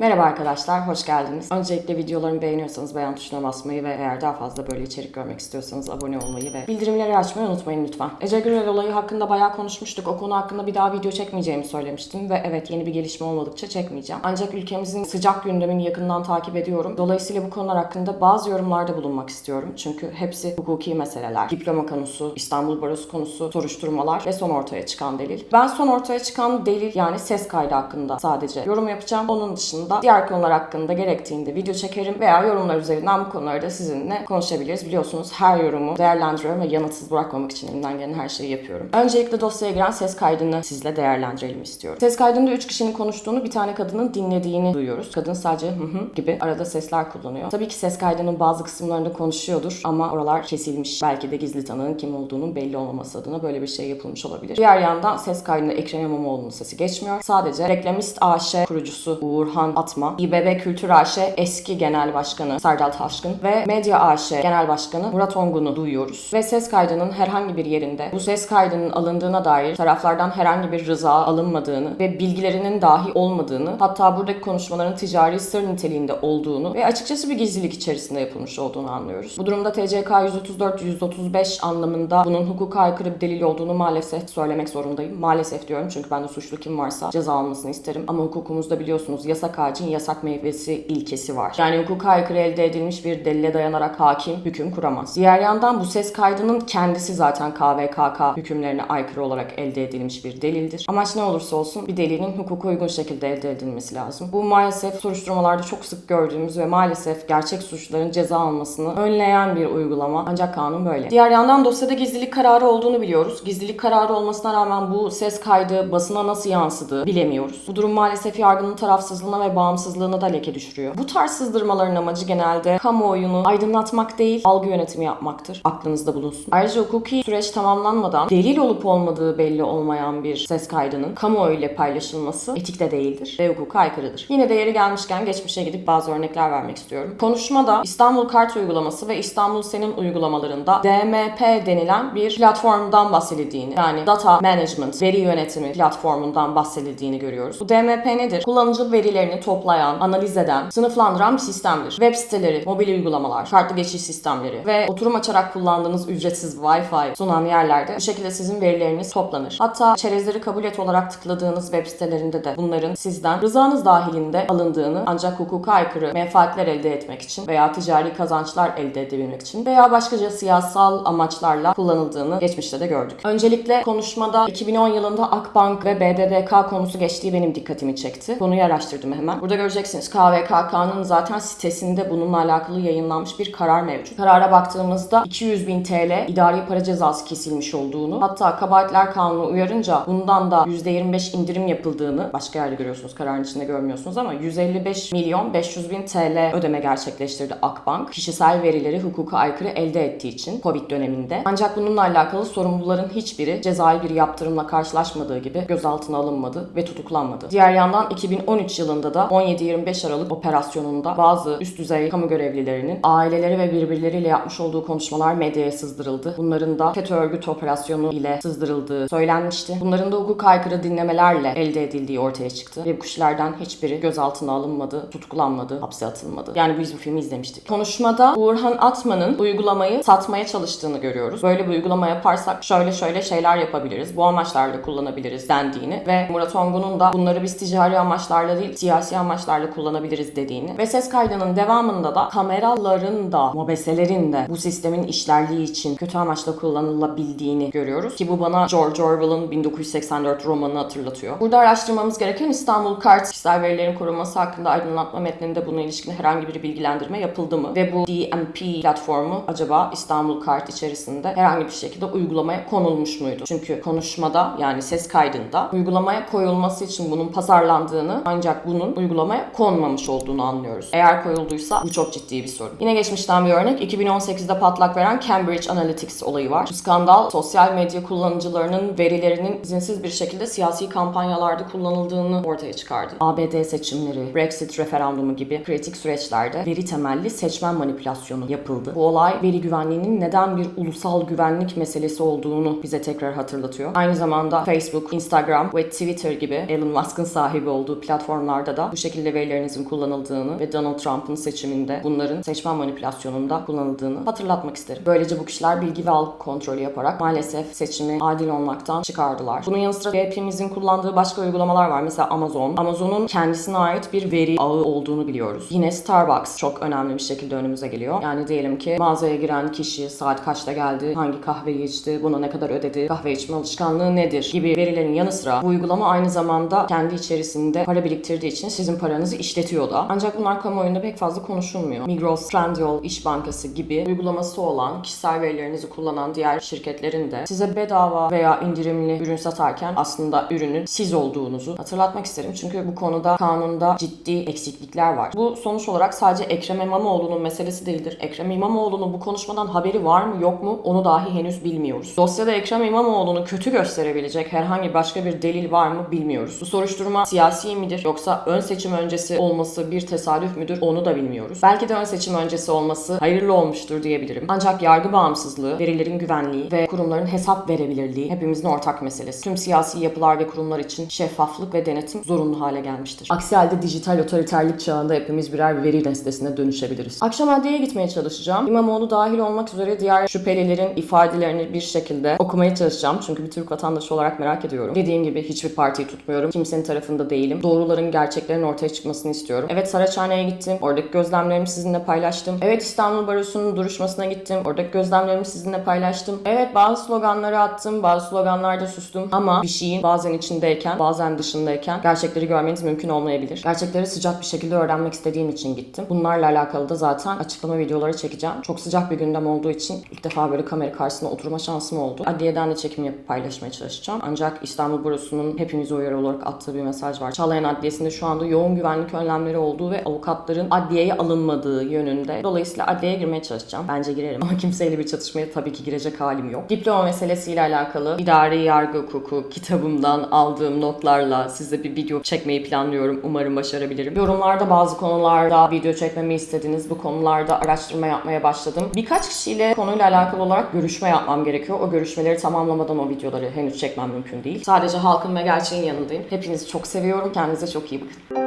Merhaba arkadaşlar, hoş geldiniz. Öncelikle videolarımı beğeniyorsanız beğen tuşuna basmayı ve eğer daha fazla böyle içerik görmek istiyorsanız abone olmayı ve bildirimleri açmayı unutmayın lütfen. Ece Gürel olayı hakkında bayağı konuşmuştuk. O konu hakkında bir daha video çekmeyeceğimi söylemiştim ve evet yeni bir gelişme olmadıkça çekmeyeceğim. Ancak ülkemizin sıcak gündemini yakından takip ediyorum. Dolayısıyla bu konular hakkında bazı yorumlarda bulunmak istiyorum. Çünkü hepsi hukuki meseleler. Diploma konusu, İstanbul Barosu konusu, soruşturmalar ve son ortaya çıkan delil. Ben son ortaya çıkan delil yani ses kaydı hakkında sadece yorum yapacağım. Onun dışında diğer konular hakkında gerektiğinde video çekerim veya yorumlar üzerinden bu konuları da sizinle konuşabiliriz. Biliyorsunuz her yorumu değerlendiriyorum ve yanıtsız bırakmamak için elimden gelen her şeyi yapıyorum. Öncelikle dosyaya giren ses kaydını sizle değerlendirelim istiyorum. Ses kaydında 3 kişinin konuştuğunu bir tane kadının dinlediğini duyuyoruz. Kadın sadece hı hı gibi arada sesler kullanıyor. Tabii ki ses kaydının bazı kısımlarında konuşuyordur ama oralar kesilmiş. Belki de gizli tanığın kim olduğunun belli olmaması adına böyle bir şey yapılmış olabilir. Diğer yandan ses kaydında Ekrem İmamoğlu'nun sesi geçmiyor. Sadece Reklamist AŞ kurucusu Uğurhan Atma, İBB Kültür AŞ eski genel başkanı Serdal Taşkın ve Medya AŞ genel başkanı Murat Ongun'u duyuyoruz. Ve ses kaydının herhangi bir yerinde bu ses kaydının alındığına dair taraflardan herhangi bir rıza alınmadığını ve bilgilerinin dahi olmadığını hatta buradaki konuşmaların ticari sır niteliğinde olduğunu ve açıkçası bir gizlilik içerisinde yapılmış olduğunu anlıyoruz. Bu durumda TCK 134-135 anlamında bunun hukuka aykırı bir delil olduğunu maalesef söylemek zorundayım. Maalesef diyorum çünkü ben de suçlu kim varsa ceza almasını isterim. Ama hukukumuzda biliyorsunuz yasak ağacın yasak meyvesi ilkesi var. Yani hukuka aykırı elde edilmiş bir delile dayanarak hakim hüküm kuramaz. Diğer yandan bu ses kaydının kendisi zaten KVKK hükümlerine aykırı olarak elde edilmiş bir delildir. Amaç ne olursa olsun bir delilin hukuka uygun şekilde elde edilmesi lazım. Bu maalesef soruşturmalarda çok sık gördüğümüz ve maalesef gerçek suçluların ceza almasını önleyen bir uygulama. Ancak kanun böyle. Diğer yandan dosyada gizlilik kararı olduğunu biliyoruz. Gizlilik kararı olmasına rağmen bu ses kaydı basına nasıl yansıdığı bilemiyoruz. Bu durum maalesef yargının tarafsızlığına ve bağımsızlığına da leke düşürüyor. Bu tarz sızdırmaların amacı genelde kamuoyunu aydınlatmak değil, algı yönetimi yapmaktır. Aklınızda bulunsun. Ayrıca hukuki süreç tamamlanmadan delil olup olmadığı belli olmayan bir ses kaydının kamuoyu ile paylaşılması etikte değildir ve hukuka aykırıdır. Yine de yeri gelmişken geçmişe gidip bazı örnekler vermek istiyorum. Konuşmada İstanbul Kart uygulaması ve İstanbul Senin uygulamalarında DMP denilen bir platformdan bahsedildiğini yani Data Management, veri yönetimi platformundan bahsedildiğini görüyoruz. Bu DMP nedir? Kullanıcı verilerini toplayan, analiz eden, sınıflandıran bir sistemdir. Web siteleri, mobil uygulamalar, kartlı geçiş sistemleri ve oturum açarak kullandığınız ücretsiz Wi-Fi sunan yerlerde bu şekilde sizin verileriniz toplanır. Hatta çerezleri kabul et olarak tıkladığınız web sitelerinde de bunların sizden rızanız dahilinde alındığını ancak hukuka aykırı menfaatler elde etmek için veya ticari kazançlar elde edebilmek için veya başkaca siyasal amaçlarla kullanıldığını geçmişte de gördük. Öncelikle konuşmada 2010 yılında Akbank ve BBVK konusu geçtiği benim dikkatimi çekti. Konuyu araştırdım hemen. Burada göreceksiniz KVKK'nın zaten sitesinde bununla alakalı yayınlanmış bir karar mevcut. Karara baktığımızda 200 bin TL idari para cezası kesilmiş olduğunu hatta kabahatler kanunu uyarınca bundan da %25 indirim yapıldığını başka yerde görüyorsunuz kararın içinde görmüyorsunuz ama 155 milyon 500 bin TL ödeme gerçekleştirdi Akbank. Kişisel verileri hukuka aykırı elde ettiği için Covid döneminde. Ancak bununla alakalı sorumluların hiçbiri cezai bir yaptırımla karşılaşmadığı gibi gözaltına alınmadı ve tutuklanmadı. Diğer yandan 2013 yılında da 17-25 Aralık operasyonunda bazı üst düzey kamu görevlilerinin aileleri ve birbirleriyle yapmış olduğu konuşmalar medyaya sızdırıldı. Bunların da FETÖ örgüt operasyonu ile sızdırıldığı söylenmişti. Bunların da hukuka aykırı dinlemelerle elde edildiği ortaya çıktı. Ve bu kişilerden hiçbiri gözaltına alınmadı, tutuklanmadı, hapse atılmadı. Yani biz bu filmi izlemiştik. Konuşmada Uğurhan Atman'ın uygulamayı satmaya çalıştığını görüyoruz. Böyle bir uygulama yaparsak şöyle şöyle şeyler yapabiliriz. Bu amaçlarla kullanabiliriz dendiğini ve Murat Ongun'un da bunları biz ticari amaçlarla değil siyasi amaçlarla kullanabiliriz dediğini ve ses kaydının devamında da kameraların da mobeselerin de bu sistemin işlerliği için kötü amaçla kullanılabildiğini görüyoruz ki bu bana George Orwell'ın 1984 romanını hatırlatıyor. Burada araştırmamız gereken İstanbul Kart kişisel verilerin korunması hakkında aydınlatma metninde buna ilişkin herhangi bir bilgilendirme yapıldı mı? Ve bu DMP platformu acaba İstanbul Kart içerisinde herhangi bir şekilde uygulamaya konulmuş muydu? Çünkü konuşmada yani ses kaydında uygulamaya koyulması için bunun pazarlandığını ancak bunun uygulamaya konmamış olduğunu anlıyoruz. Eğer koyulduysa bu çok ciddi bir sorun. Yine geçmişten bir örnek 2018'de patlak veren Cambridge Analytics olayı var. Bu skandal sosyal medya kullanıcılarının verilerinin izinsiz bir şekilde siyasi kampanyalarda kullanıldığını ortaya çıkardı. ABD seçimleri, Brexit referandumu gibi kritik süreçlerde veri temelli seçmen manipülasyonu yapıldı. Bu olay veri güvenliğinin neden bir ulusal güvenlik meselesi olduğunu bize tekrar hatırlatıyor. Aynı zamanda Facebook, Instagram ve Twitter gibi Elon Musk'ın sahibi olduğu platformlarda da bu şekilde verilerinizin kullanıldığını ve Donald Trump'ın seçiminde bunların seçmen manipülasyonunda kullanıldığını hatırlatmak isterim. Böylece bu kişiler bilgi ve algı kontrolü yaparak maalesef seçimi adil olmaktan çıkardılar. Bunun yanı sıra hepimizin kullandığı başka uygulamalar var. Mesela Amazon. Amazon'un kendisine ait bir veri ağı olduğunu biliyoruz. Yine Starbucks çok önemli bir şekilde önümüze geliyor. Yani diyelim ki mağazaya giren kişi saat kaçta geldi, hangi kahveyi içti, buna ne kadar ödedi, kahve içme alışkanlığı nedir gibi verilerin yanı sıra bu uygulama aynı zamanda kendi içerisinde para biriktirdiği için sizin paranızı işletiyor da. Ancak bunlar kamuoyunda pek fazla konuşulmuyor. Migros, Trendyol, İş Bankası gibi uygulaması olan kişisel verilerinizi kullanan diğer şirketlerin de size bedava veya indirimli ürün satarken aslında ürünün siz olduğunuzu hatırlatmak isterim. Çünkü bu konuda kanunda ciddi eksiklikler var. Bu sonuç olarak sadece Ekrem İmamoğlu'nun meselesi değildir. Ekrem İmamoğlu'nun bu konuşmadan haberi var mı yok mu onu dahi henüz bilmiyoruz. Dosyada Ekrem İmamoğlu'nu kötü gösterebilecek herhangi başka bir delil var mı bilmiyoruz. Bu soruşturma siyasi midir yoksa ön seçim öncesi olması bir tesadüf müdür onu da bilmiyoruz. Belki de ön seçim öncesi olması hayırlı olmuştur diyebilirim. Ancak yargı bağımsızlığı, verilerin güvenliği ve kurumların hesap verebilirliği hepimizin ortak meselesi. Tüm siyasi yapılar ve kurumlar için şeffaflık ve denetim zorunlu hale gelmiştir. Aksi halde dijital otoriterlik çağında hepimiz birer veri nesnesine dönüşebiliriz. Akşam adliyeye gitmeye çalışacağım. İmamoğlu dahil olmak üzere diğer şüphelilerin ifadelerini bir şekilde okumaya çalışacağım. Çünkü bir Türk vatandaşı olarak merak ediyorum. Dediğim gibi hiçbir partiyi tutmuyorum. Kimsenin tarafında değilim. Doğruların, gerçeklerin ortaya çıkmasını istiyorum. Evet Saraçhane'ye gittim. Oradaki gözlemlerimi sizinle paylaştım. Evet İstanbul Barosu'nun duruşmasına gittim. Oradaki gözlemlerimi sizinle paylaştım. Evet bazı sloganları attım. Bazı sloganlarda sustum. Ama bir şeyin bazen içindeyken, bazen dışındayken gerçekleri görmeniz mümkün olmayabilir. Gerçekleri sıcak bir şekilde öğrenmek istediğim için gittim. Bunlarla alakalı da zaten açıklama videoları çekeceğim. Çok sıcak bir gündem olduğu için ilk defa böyle kamera karşısında oturma şansım oldu. Adliyeden de çekim yapıp paylaşmaya çalışacağım. Ancak İstanbul Barosu'nun hepimize uyarı olarak attığı bir mesaj var. Çağlayan Adliyesi'nde şu anda yoğun güvenlik önlemleri olduğu ve avukatların adliyeye alınmadığı yönünde. Dolayısıyla adliyeye girmeye çalışacağım. Bence girerim ama kimseyle bir çatışmaya tabii ki girecek halim yok. Diploma meselesiyle alakalı idari yargı hukuku kitabımdan aldığım notlarla size bir video çekmeyi planlıyorum. Umarım başarabilirim. Yorumlarda bazı konularda video çekmemi istediniz. Bu konularda araştırma yapmaya başladım. Birkaç kişiyle konuyla alakalı olarak görüşme yapmam gerekiyor. O görüşmeleri tamamlamadan o videoları henüz çekmem mümkün değil. Sadece halkın ve gerçeğin yanındayım. Hepinizi çok seviyorum. Kendinize çok iyi bakın.